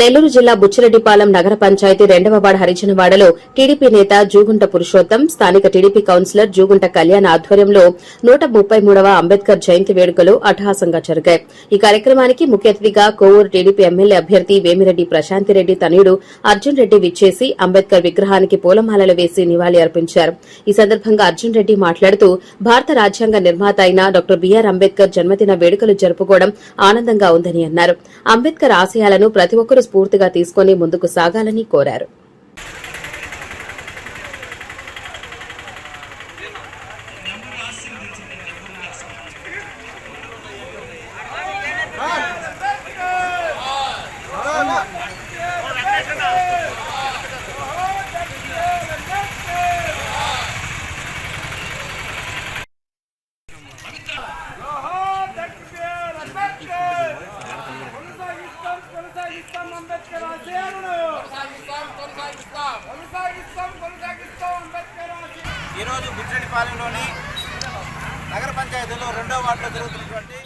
నెల్లూరు జిల్లా బుచ్చిరెడ్డిపాలెం నగర పంచాయతీ రెండవ వార్డు హరిజనవాడలో టీడీపీ నేత జూగుంట పురుషోత్తం స్థానిక టీడీపీ కౌన్సిలర్ జూగుంట కళ్యాణ్ ఆధ్వర్యంలో నూట ముప్పై మూడవ అంబేద్కర్ జయంతి వేడుకలు అట్టహాసంగా జరిగాయి. ఈ కార్యక్రమానికి ముఖ్య అతిథిగా కోవూరు టీడీపీ ఎమ్మెల్యే అభ్యర్థి వేమిరెడ్డి ప్రశాంతిరెడ్డి తనయుడు అర్జున్ రెడ్డి విచ్చేసి అంబేద్కర్ విగ్రహానికి పూలమాలలు వేసి నివాళి అర్పించారు. ఈ సందర్భంగా అర్జున్ రెడ్డి మాట్లాడుతూ భారత రాజ్యాంగ నిర్మాత అయిన డాక్టర్ బీఆర్ అంబేద్కర్ జన్మదిన వేడుకలు జరుపుకోవడం ఆనందంగా ఉందని అన్నారు. అంబేద్కర్ ఆశయాలను ప్రతి ఒక్కరూ స్ఫూర్తిగా తీసుకుని ముందుకు సాగాలని కోరారు జోహార్ డాక్టర్ బిఆర్ అంబేద్కర్ కొనసాగిస్తాం కొనసాగిస్తాం అంబేద్కర్ ఆశయాలను ఈరోజు బుచ్చిరెడ్డిపాలెంలోని నగర పంచాయతీలో రెండో వార్డులో జరుగుతున్నటువంటి